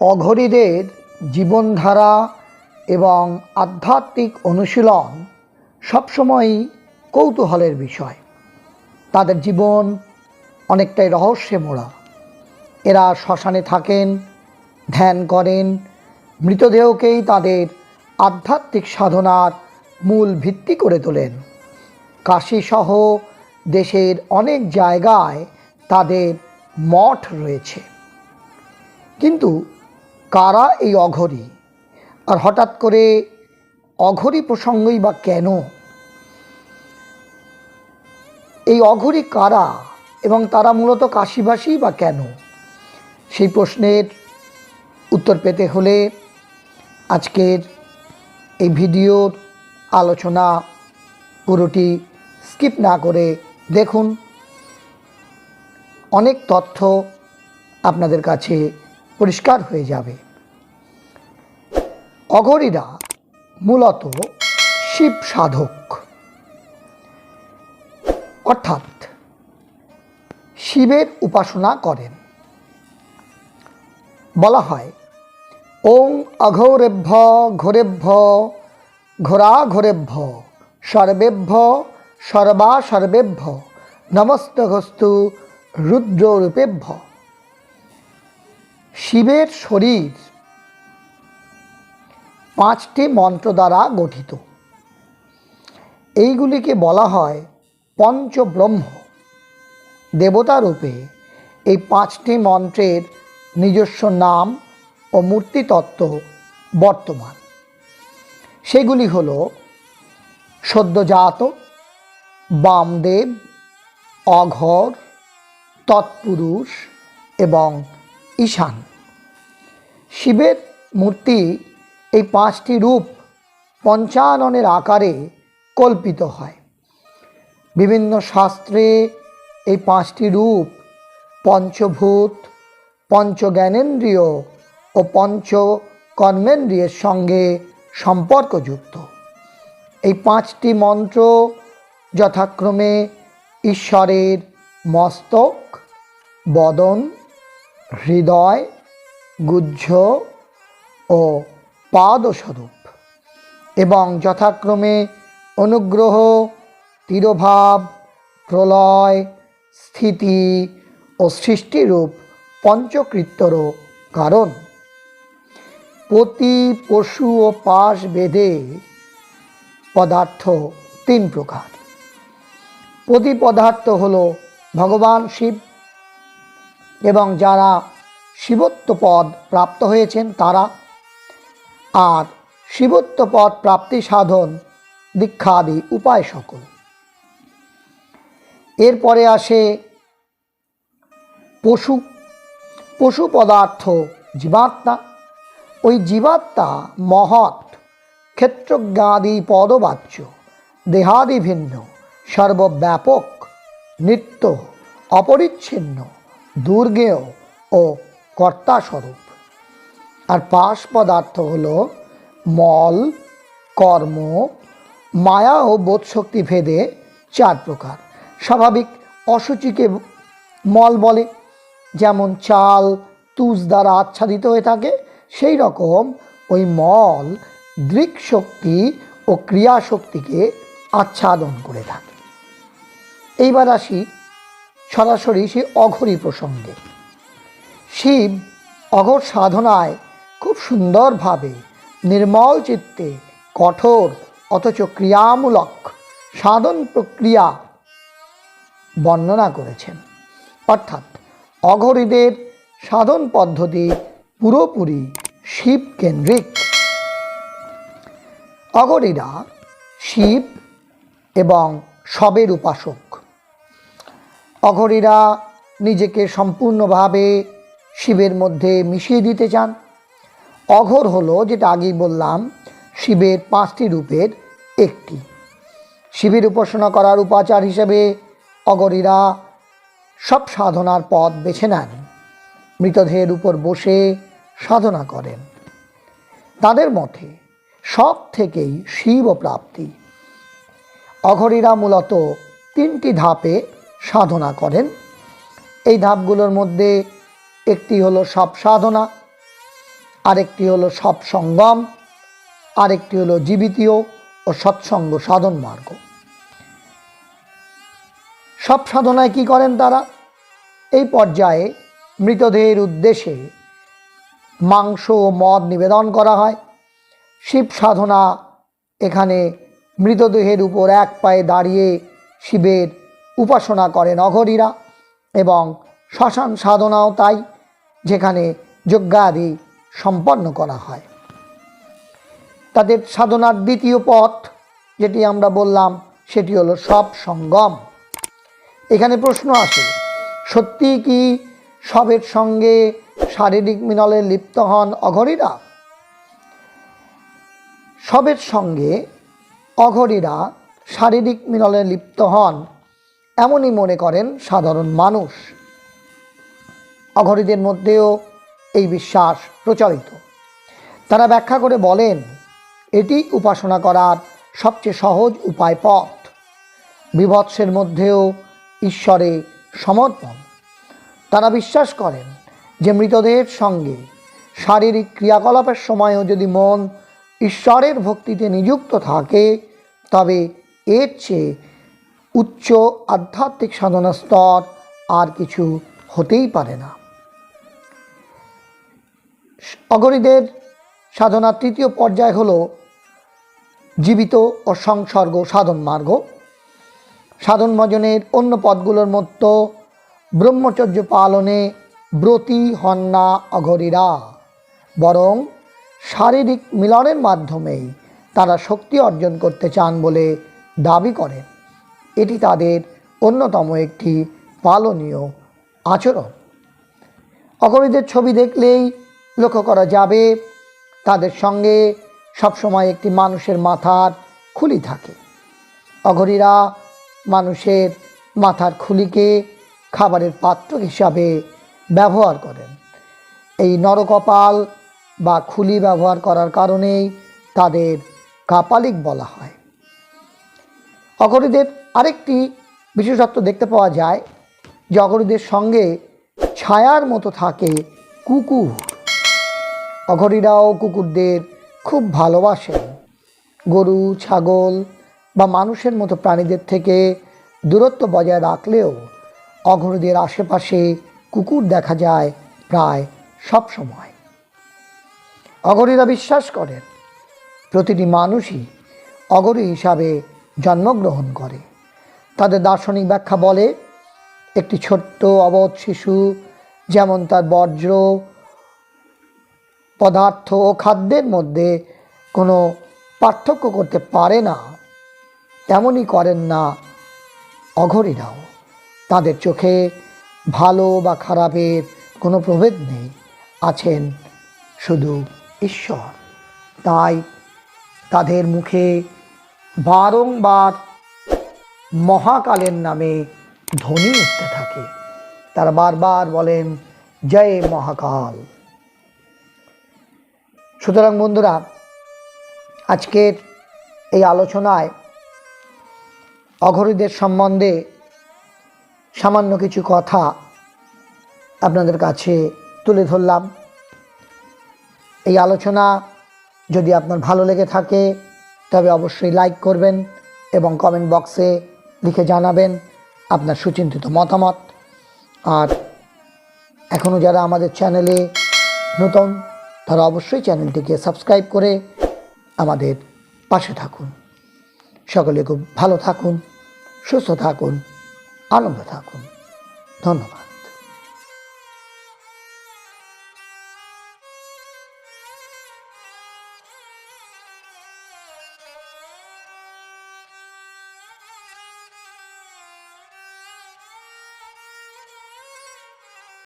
অঘরীদের জীবনধারা এবং আধ্যাত্মিক অনুশীলন সবসময়ই কৌতূহলের বিষয়। তাদের জীবন অনেকটাই রহস্যে মোড়া এরা শ্মশানে থাকেন, ধ্যান করেন, মৃতদেহকেই তাদের আধ্যাত্মিক সাধনার মূল ভিত্তি করে তোলেন। কাশীসহ দেশের অনেক জায়গায় তাদের মঠ রয়েছে। কিন্তু কারা এই অঘরী? আর হঠাৎ করে অঘরী প্রসঙ্গই বা কেন? এই অঘরী কারা এবং তারা মূলত কাশীবাসী বা কেন? সেই প্রশ্নের উত্তর পেতে হলে আজকের এই ভিডিওর আলোচনা পুরোটি স্কিপ না করে দেখুন। অনেক তথ্য আপনাদের কাছে পরিষ্কার হয়ে যাবে। অঘরীরা মূলত শিব সাধক। অর্থাৎ শিবের উপাসনা করেন। বলা হয়, ওং অঘোরেভ্য ঘোরেভ্য ঘোরা ঘোরেভ্য সর্বেভ্য সর্বা সর্বেভ্য নমস্তঘস্তু রুদ্ররূপেভ্য। শিবের শরীর পাঁচটি মন্ত্র দ্বারা গঠিত। এইগুলিকে বলা হয় পঞ্চব্রহ্ম। দেবতা রূপে এই পাঁচটি মন্ত্রের নিজস্ব নাম ও মূর্তিতত্ত্ব বর্তমান। সেগুলি হল সদ্যজাত, বামদেব, অঘর, তৎপুরুষ এবং ঈশান। শিবের মূর্তি এই পাঁচটি রূপ পঞ্চাননের আকারে কল্পিত হয়। বিভিন্ন শাস্ত্রে এই পাঁচটি রূপ পঞ্চভূত, পঞ্চজ্ঞানেন্দ্রিয় ও পঞ্চ কর্মেন্দ্রিয়ের সঙ্গে সম্পর্কযুক্ত। এই পাঁচটি মন্ত্র যথাক্রমে ঈশ্বরের মস্তক, বদন হৃদয় গুজ্জ ও পাদস্বরূপ এবং যথাক্রমে অনুগ্রহ, তিরোভাব, প্রলয়, স্থিতি ও সৃষ্টিরূপ পঞ্চকৃত্যরও কারণ। প্রতি পশু ও পাশ বেদে পদার্থ তিন প্রকার। প্রতি পদার্থ হল ভগবান শিব এবং যারা শিবত্ব পদ প্রাপ্ত হয়েছেন তারা। আর শিবত্ব পদ প্রাপ্তি সাধন দীক্ষাদি উপায় সকল। এরপরে আসে পশু পশু পদার্থ জীবাত্মা। ওই জীবাত্মা মহৎ, ক্ষেত্রজ্ঞাদি পদবাচ্য, দেহাদি ভিন্ন, সর্বব্যাপক, নিত্য, অপরিচ্ছিন্ন দুর্গেয় ও কর্তাস্বরূপ। আর পাশ পদার্থ হল মল, কর্ম, মায়া ও বোধশক্তি ভেদে চার প্রকার। স্বাভাবিক অসুচিকে মল বলে, যেমন চাল, তুষ দ্বারা আচ্ছাদিত হয়ে থাকে, সেই রকম ওই মল দৃক শক্তি ও ক্রিয়াশক্তিকে আচ্ছাদন করে থাকে। এইবার আসি সরাসরি সেই অঘরী প্রসঙ্গে। শিব অঘর সাধনায় খুব সুন্দরভাবে, নির্মল চিত্তে, কঠোর, অথচ ক্রিয়ামূলক সাধন প্রক্রিয়া বর্ণনা করেছেন। অর্থাৎ অঘরীদের সাধন পদ্ধতি পুরোপুরি শিব কেন্দ্রিক। অঘরীরা শিব এবং সবের উপাসক। অঘরীরা নিজেকে সম্পূর্ণভাবে শিবের মধ্যে মিশিয়ে দিতে চান। অঘর হলো, যেটা আগেই বললাম, শিবের পাঁচটি রূপের একটি। শিবের উপাসনা করার উপাচার হিসেবে অগরীরা সব সাধনার পথ বেছে নেন, মৃতদেহের উপর বসে সাধনা করেন। তাদের মতে সব থেকেই শিব প্রাপ্তি অঘরীরা মূলত তিনটি ধাপে সাধনা করেন। এই ধাপগুলোর মধ্যে একটি হলো সব সাধনা, আরেকটি হলো সব সঙ্গম, আরেকটি হলো জীবিতীয় ও সৎসঙ্গ সাধন মার্গ। সব সাধনায় কি করেন তারা? এই পর্যায়ে মৃতদেহের উদ্দেশ্যে মাংস ও মদ নিবেদন করা হয়। শিব সাধনা এখানে মৃতদেহের উপর এক পায়ে দাঁড়িয়ে শিবের উপাসনা করেন অঘরীরা এবং শ্মশান সাধনাও তাই, যেখানে যজ্ঞাদি সম্পন্ন করা হয়। তাদের সাধনার দ্বিতীয় পথ, যেটি আমরা বললাম, সেটি হলো সব সঙ্গম। এখানে প্রশ্ন আসে, সত্যি কি সবের সঙ্গে শারীরিক মিনলে লিপ্ত হন অঘরীরা? সবের সঙ্গে অঘরীরা শারীরিক মিলনে লিপ্ত হন এমনই মনে করেন সাধারণ মানুষ। অঘরীদের মধ্যেও এই বিশ্বাস প্রচলিত। তারা ব্যাখ্যা করে বলেন, এটি উপাসনা করার সবচেয়ে সহজ উপায় পথ। বিভৎসের মধ্যেও ঈশ্বরে সমর্পণ। তারা বিশ্বাস করেন যে মৃতদেহের সঙ্গে শারীরিক ক্রিয়াকলাপের সময়ও যদি মন ঈশ্বরের ভক্তিতে নিযুক্ত থাকে, তবে এর চেয়ে উচ্চ আধ্যাত্মিক সাধনা স্তর আর কিছু হতেই পারে না। অগরীদের সাধনার তৃতীয় পর্যায় হল জীবিত ও সংসর্গ সাধন মার্গ। সাধন ভজনের অন্য পদগুলোর মতো ব্রহ্মচর্য পালনে ব্রতী হন না অঘরীরা, বরং শারীরিক মিলনের মাধ্যমেই তারা শক্তি অর্জন করতে চান বলে দাবি করেন। এটি তাদের অন্যতম একটি পালনীয় আচরণ। অগরীদের ছবি দেখলেই লক্ষ্য করা যাবে, তাদের সঙ্গে সবসময় একটি মানুষের মাথার খুলি থাকে। অঘরীরা মানুষের মাথার খুলিকে খাবারের পাত্র হিসাবে ব্যবহার করেন। এই নরকপাল বা খুলি ব্যবহার করার কারণেই তাদের কাপালিক বলা হয়। অঘরীদের আরেকটি বিশেষত্ব দেখতে পাওয়া যায় যে অঘরীদের সঙ্গে ছায়ার মতো থাকে কুকুর। অঘরীরাও কুকুরদের খুব ভালোবাসেন। গরু, ছাগল বা মানুষের মতো প্রাণীদের থেকে দূরত্ব বজায় রাখলেও অঘরীদের আশেপাশে কুকুর দেখা যায় প্রায় সব সময়। অঘরীরা বিশ্বাস করেন, প্রতিটি মানুষই অগরী হিসাবে জন্মগ্রহণ করে। তাদের দার্শনিক ব্যাখ্যা বলে, একটি ছোট্ট অবধ শিশু, যেমন তার বর্জ্য পদার্থ ও খাদ্যের মধ্যে কোনো পার্থক্য করতে পারে না তেমনই করেন না অঘরীরাও। তাদের চোখে ভালো বা খারাপের কোনো প্রভেদ নেই, আছেন শুধু ঈশ্বর। তাই তাদের মুখে বারংবার মহাকালের নামে ধ্বনি উঠতে থাকে। তারা বারবার বলেন, জয় মহাকাল। সুতরাং বন্ধুরা, আজকের এই আলোচনায় অঘরীদের সম্বন্ধে সামান্য কিছু কথা আপনাদের কাছে তুলে ধরলাম। এই আলোচনা যদি আপনার ভালো লেগে থাকে তবে অবশ্যই লাইক করবেন এবং কমেন্ট বক্সে লিখে জানাবেন আপনার সুচিন্তিত মতামত। আর এখনও যারা আমাদের চ্যানেলে নতুন, তারা অবশ্যই চ্যানেলটিকে সাবস্ক্রাইব করে আমাদের পাশে থাকুন। সকলে খুব ভালো থাকুন, সুস্থ থাকুন, আনন্দ থাকুন। ধন্যবাদ।